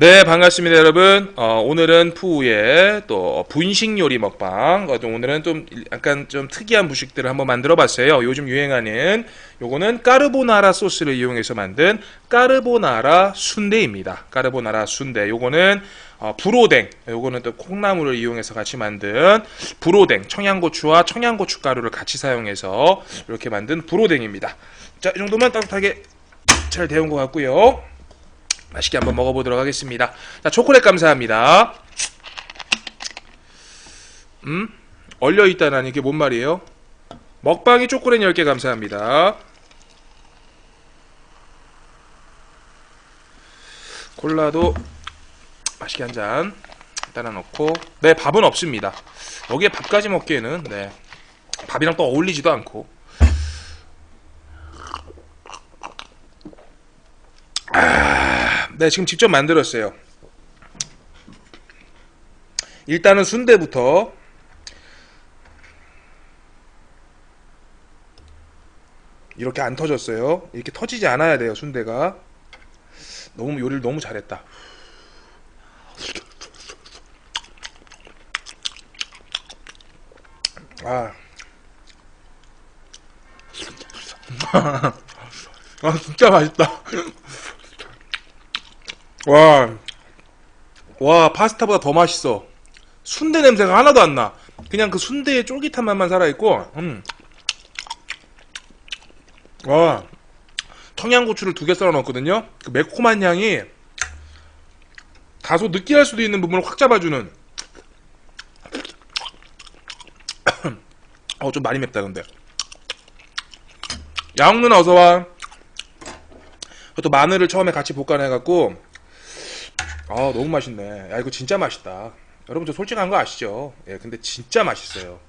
네, 반갑습니다, 여러분. 어, 오늘은 푸우의 또 분식 요리 먹방. 오늘은 좀 약간 좀 특이한 부식들을 한번 만들어 봤어요. 요즘 유행하는 요거는 까르보나라 소스를 이용해서 만든 까르보나라 순대입니다. 까르보나라 순대. 요거는 어, 불오뎅. 요거는 또 콩나물을 이용해서 같이 만든 불오뎅. 청양고추와 청양고춧가루를 같이 사용해서 이렇게 만든 불오뎅입니다. 자, 이 정도면 따뜻하게 잘 데운 것 같고요. 맛있게 한번 먹어보도록 하겠습니다. 자, 초콜릿 감사합니다. 음? 얼려있다는 이게 뭔 말이에요? 먹방이 초콜릿 10개 감사합니다. 콜라도 맛있게 한 잔 따라 넣고 네 밥은 없습니다. 여기에 밥까지 먹기에는 네 밥이랑 또 어울리지도 않고 네, 지금 직접 만들었어요. 일단은 순대부터 이렇게 안 터졌어요. 이렇게 터지지 않아야 돼요, 순대가. 너무 요리를 너무 잘했다. 아. 아, 진짜 맛있다. 와, 와 파스타보다 더 맛있어. 순대 냄새가 하나도 안 나. 그냥 그 순대의 쫄깃한 맛만 살아있고, 음. 와, 청양고추를 두 개 썰어 넣었거든요. 그 매콤한 향이 다소 느끼할 수도 있는 부분을 확 잡아주는. 어, 좀 많이 맵다, 근데. 야옹 누나 어서와. 또 마늘을 처음에 같이 볶아내갖고, 아 너무 맛있네. 야 이거 진짜 맛있다. 여러분 저 솔직한 거 아시죠? 예, 근데 진짜 맛있어요.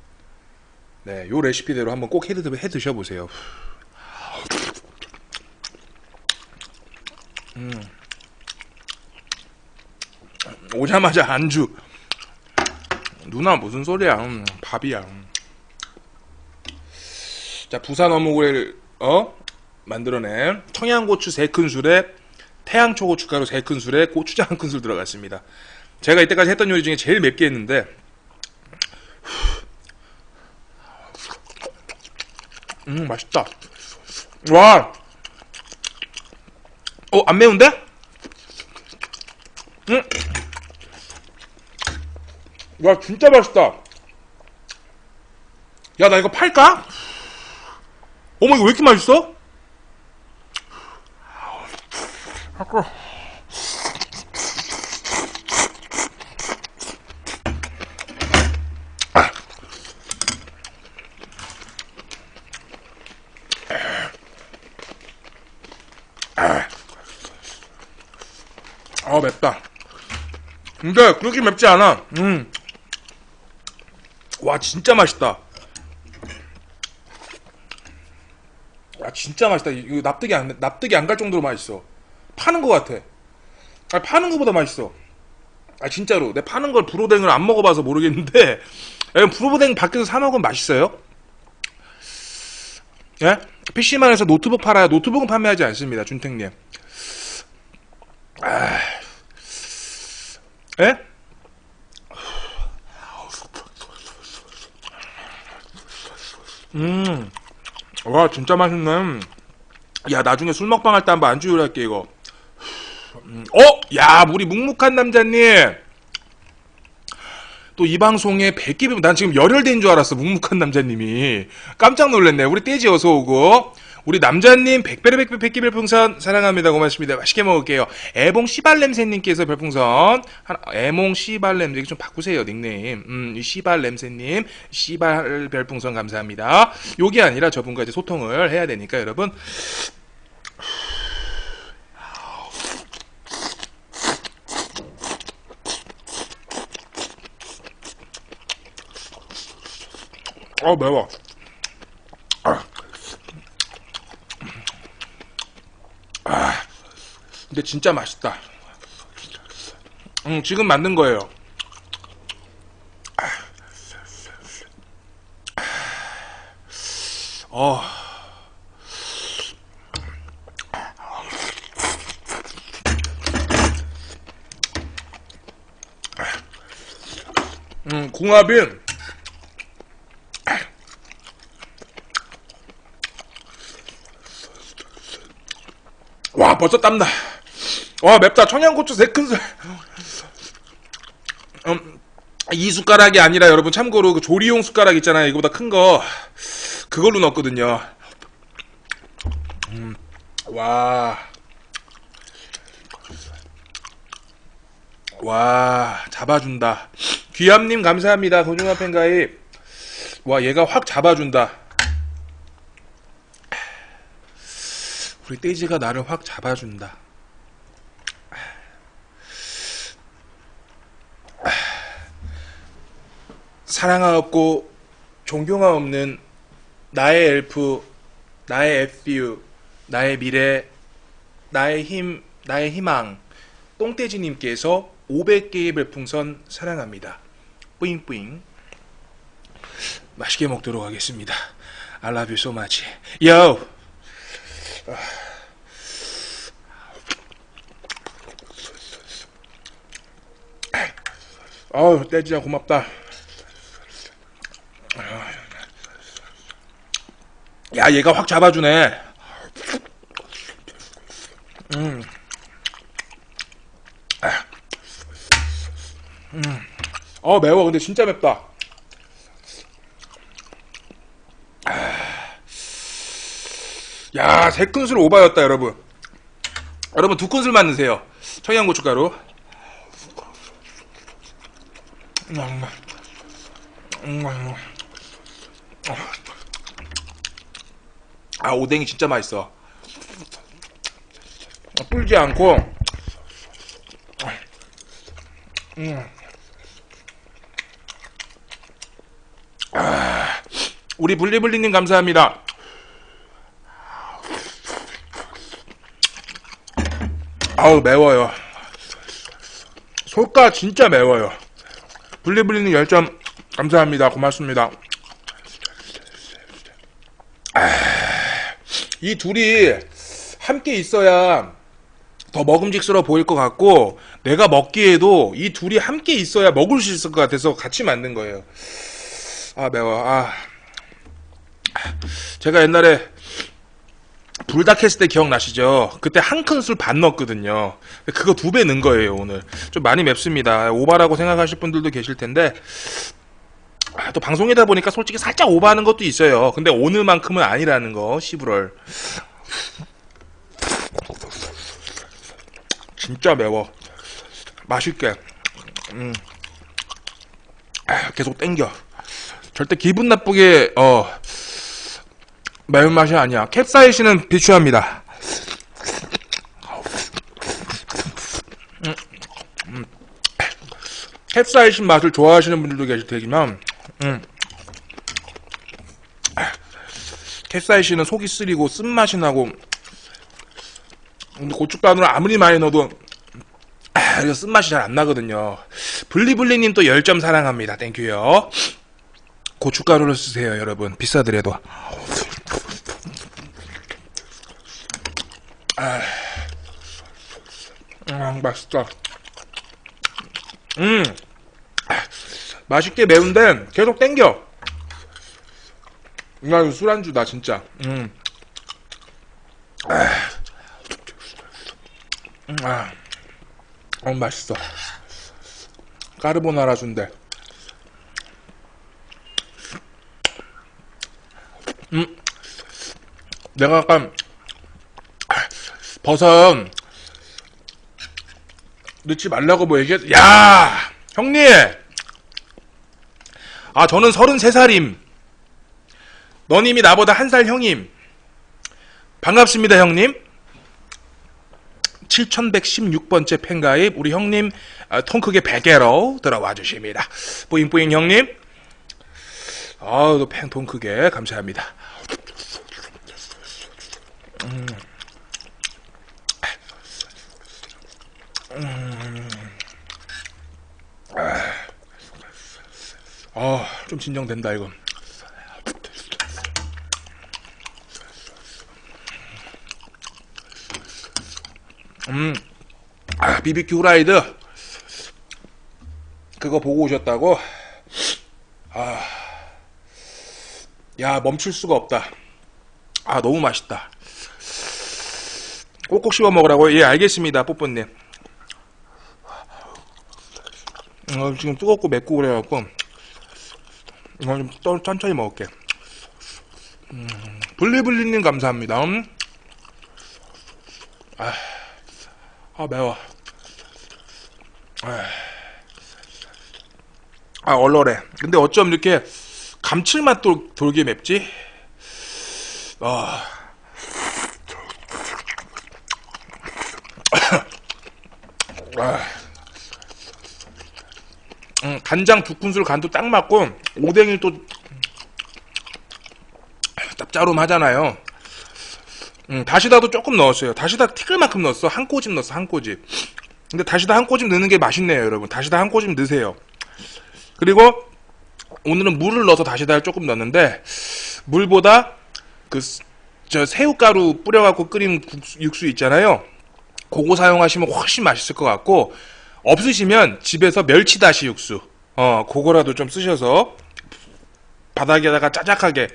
네, 요 레시피대로 한번 꼭 해, 해 드셔 보세요. 음. 오자마자 안주. 누나 무슨 소리야? 음, 밥이야. 자, 부산 어묵을 어 만들어낸 청양고추 3큰술에 태양초고춧가루 3큰술에 고추장 1큰술 들어갔습니다. 제가 이때까지 했던 요리 중에 제일 맵게 했는데 음 맛있다. 와. 어, 안 매운데? 음. 와, 진짜 맛있다. 야, 나 이거 팔까? 어머, 이거 왜 이렇게 맛있어? 아까 아 맵다. 근데 그렇게 맵지 않아. 음. 와 진짜 맛있다. 와 진짜 맛있다. 이거 납득이 안 납득이 안 갈 정도로 맛있어 파는 것 같아. 아, 파는 것보다 맛있어. 아, 진짜로. 내 파는 걸 불오뎅을 안 먹어봐서 모르겠는데, 불오뎅 밖에서 사 먹으면 맛있어요? 예? PC만에서 노트북 팔아요. 노트북은 판매하지 않습니다. 준택님. 아, 예? 음, 와, 진짜 맛있네. 야, 나중에 술 먹방 할 때 한번 안주 요리 할게, 이거. 음, 어? 야, 우리 묵묵한 남자님. 또 이 방송에 백기비, 난 지금 열혈된 줄 알았어, 묵묵한 남자님이. 깜짝 놀랐네. 우리 떼지 어서 오고. 우리 남자님 백배를 백배 백기 별풍선 사랑합니다. 고맙습니다. 맛있게 먹을게요. 애봉 씨발냄새님께서 별풍선 하나, 애몽 씨발냄새 좀 바꾸세요 닉네임. 음, 이 씨발냄새님 씨발 별풍선 감사합니다. 요게 아니라 저분과 이제 소통을 해야 되니까 여러분 어 매워 아. 아. 근데 진짜 맛있다 음, 지금 만든 거예요 어. 음, 궁합이 벌써 땀나 와 맵다 청양고추 세 큰술 음, 이 숟가락이 아니라 여러분 참고로 그 조리용 숟가락 있잖아요 이거보다 큰 거 그걸로 넣었거든요 음, 와 와, 잡아준다. 귀함님 감사합니다. 소중한 팬가입. 와, 얘가 확 잡아준다. 우리 떼지가 나를 확 잡아준다. 사랑하없고 존경하 없는 나의 엘프, 나의 FU, 나의 미래, 나의 힘, 나의 희망. 똥돼지님께서 500개의 별풍선 사랑합니다. 뿌잉뿌잉. 맛있게 먹도록 하겠습니다. I love you so much. Yo! 어우, 떼지야 고맙다. 야, 얘가 확 잡아주네. 음. 어 매워 근데 진짜 맵다 야 세 큰술 오바였다 여러분 여러분 두 큰술만 넣으세요 청양 고춧가루 아 오뎅이 진짜 맛있어 불지 않고 음. 우리 블리블리님 감사합니다. 아우 매워요. 솔가 진짜 매워요. 블리블리님 열점 감사합니다. 고맙습니다. 아, 이 둘이 함께 있어야 더 먹음직스러워 보일 것 같고 내가 먹기에도 이 둘이 함께 있어야 먹을 수 있을 것 같아서 같이 만든 거예요. 아 매워. 아 제가 옛날에 불닭 했을 때 기억나시죠? 그때 한 큰술 반 넣었거든요. 그거 두 배 넣은 거예요, 오늘. 좀 많이 맵습니다. 오바라고 생각하실 분들도 계실 텐데, 아, 또 방송이다 보니까 솔직히 살짝 오바하는 것도 있어요. 근데 오늘만큼은 아니라는 거, 11월. 진짜 매워. 맛있게. 음. 아, 계속 땡겨. 절대 기분 나쁘게, 어, 매운맛이 아니야. 캡사이신은 비추합니다. 캡사이신 맛을 좋아하시는 분들도 계실 테지만, 음. 캡사이신은 속이 쓰리고 쓴맛이 나고, 고춧가루를 아무리 많이 넣어도, 아, 이거 쓴맛이 잘 안 나거든요. 블리블리님 또 10점 사랑합니다. 땡큐요. 고춧가루를 쓰세요, 여러분. 비싸더라도. 아, 음, 맛있다. 음, 아, 맛있게 매운데 계속 땡겨. 나 술안주다 진짜. 음, 아, 음, 아, 어 맛있어. 까르보나라 준대. 음, 내가 약간 버섯 넣지 말라고 뭐 얘기했, 야! 형님! 아, 저는 33살임. 너님이 나보다 한 살 형임. 반갑습니다, 형님. 7116번째 팬가입, 우리 형님, 아, 통 크게 베개로 들어와 주십니다. 뿌잉뿌잉 형님. 아우, 팬 통 크게 감사합니다. 음. 아, 좀 진정된다, 이건. 음, 아, BBQ 후라이드. 그거 보고 오셨다고? 야 멈출 수가 없다. 아 너무 맛있다. 꼭꼭 씹어 먹으라고요? 예 알겠습니다 뽀뽀님. 어, 지금 뜨겁고 맵고 그래갖고 이거 좀 또- 천천히 먹을게. 음, 블리블리님 감사합니다. 음. 아, 아 매워. 아, 아 얼얼해. 근데 어쩜 이렇게 감칠맛 돌, 돌게 맵지? 아. 아. 음, 간장 두 큰술 간도 딱 맞고 오뎅이 또 짭짤하잖아요. 음, 다시다도 조금 넣었어요. 다시다 티끌만큼 넣었어. 한 꼬집 넣었어. 한 꼬집. 근데 다시다 한 꼬집 넣는 게 맛있네요, 여러분. 다시다 한 꼬집 넣으세요. 그리고 오늘은 물을 넣어서 다시다를 조금 넣었는데 물보다 그 저 새우가루 뿌려갖고 끓인 국수, 육수 있잖아요. 그거 사용하시면 훨씬 맛있을 것 같고 없으시면 집에서 멸치다시 육수 어 그거라도 좀 쓰셔서 바닥에다가 짜작하게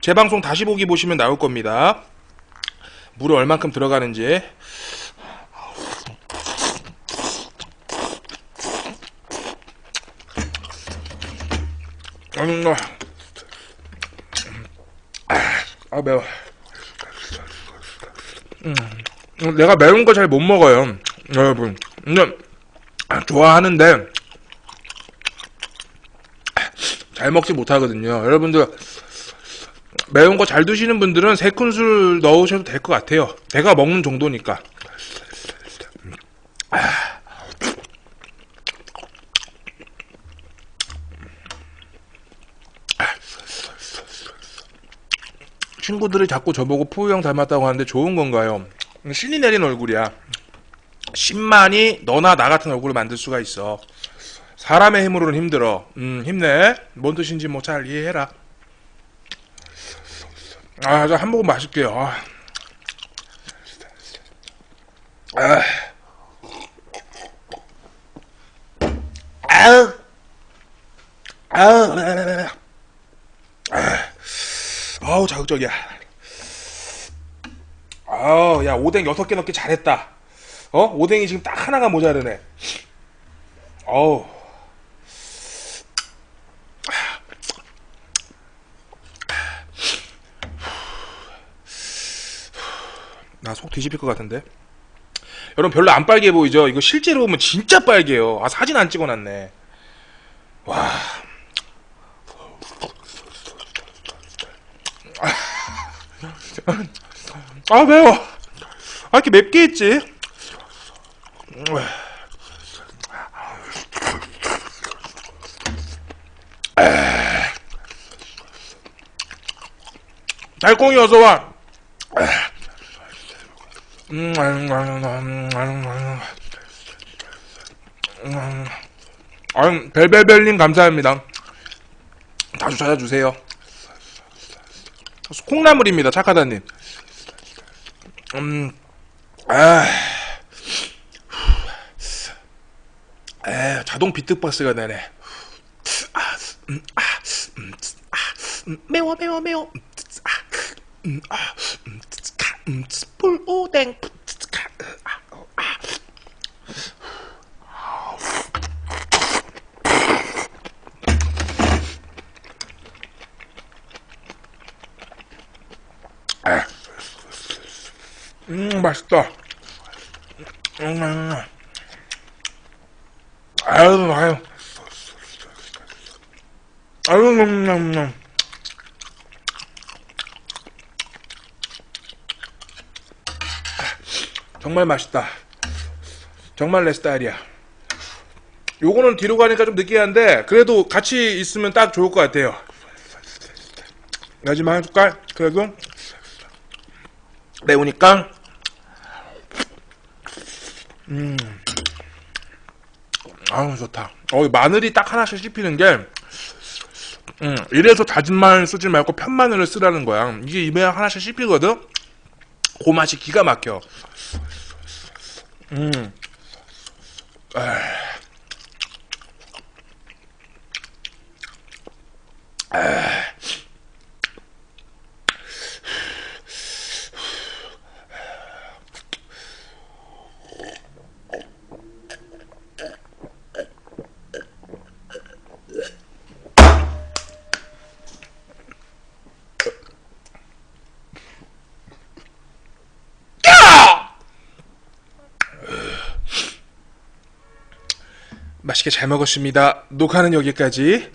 제 방송 다시 보기 보시면 나올 겁니다. 물이 얼만큼 들어가는지 음, 아, 아 매워. 음, 내가 매운 거 잘 못 먹어요, 여러분. 근데 좋아하는데 잘 먹지 못하거든요. 여러분들 매운 거 잘 드시는 분들은 세 큰술 넣으셔도 될 것 같아요. 내가 먹는 정도니까. 친구들이 자꾸 저보고 푸우 형 닮았다고 하는데 좋은 건가요? 신이 내린 얼굴이야. 신만이 너나 나 같은 얼굴을 만들 수가 있어. 사람의 힘으로는 힘들어. 음, 힘내. 뭔 뜻인지 뭐 잘 이해해라. 아, 저 한복은 맛있게요. 아. 아. 아우. 아우. 아. 아우, 자극적이야. 아우, 야, 오뎅 6개 넣기 잘했다. 어? 오뎅이 지금 딱 하나가 모자르네. 어우. 나 속 뒤집힐 것 같은데. 여러분 별로 안 빨개 보이죠? 이거 실제로 보면 진짜 빨개요. 아 사진 안 찍어놨네. 와. 아 매워. 아 이렇게 맵게 했지? 달콩이 어서 와. 음. 아유, 벨벨벨님 감사합니다. 자주 찾아주세요. 콩나물입니다, 착하다님. 음, 아, 에, 자동 비트박스가 되네. 아, 음, 아, 음, 아, 음, 매워, 매워, 매워. 음, 아, 음, 아, 음, 아, 음, 불 오뎅. 아, 어, 아. 아. 음, 맛있다. 음, 음. 아유, 아유. 아유, 음, 음, 음. 정말 맛있다. 정말 내 스타일이야. 요거는 뒤로 가니까 좀 느끼한데, 그래도 같이 있으면 딱 좋을 것 같아요. 마지막 한 숟갈? 그래도 매우니까 음 아우 좋다. 어 마늘이 딱 하나씩 씹히는 게 음, 이래서 다진 마늘 쓰지 말고 편 마늘을 쓰라는 거야. 이게 입에 하나씩 씹히거든? 그 맛이 기가 막혀. 음. 아. 맛있게 잘 먹었습니다. 녹화는 여기까지.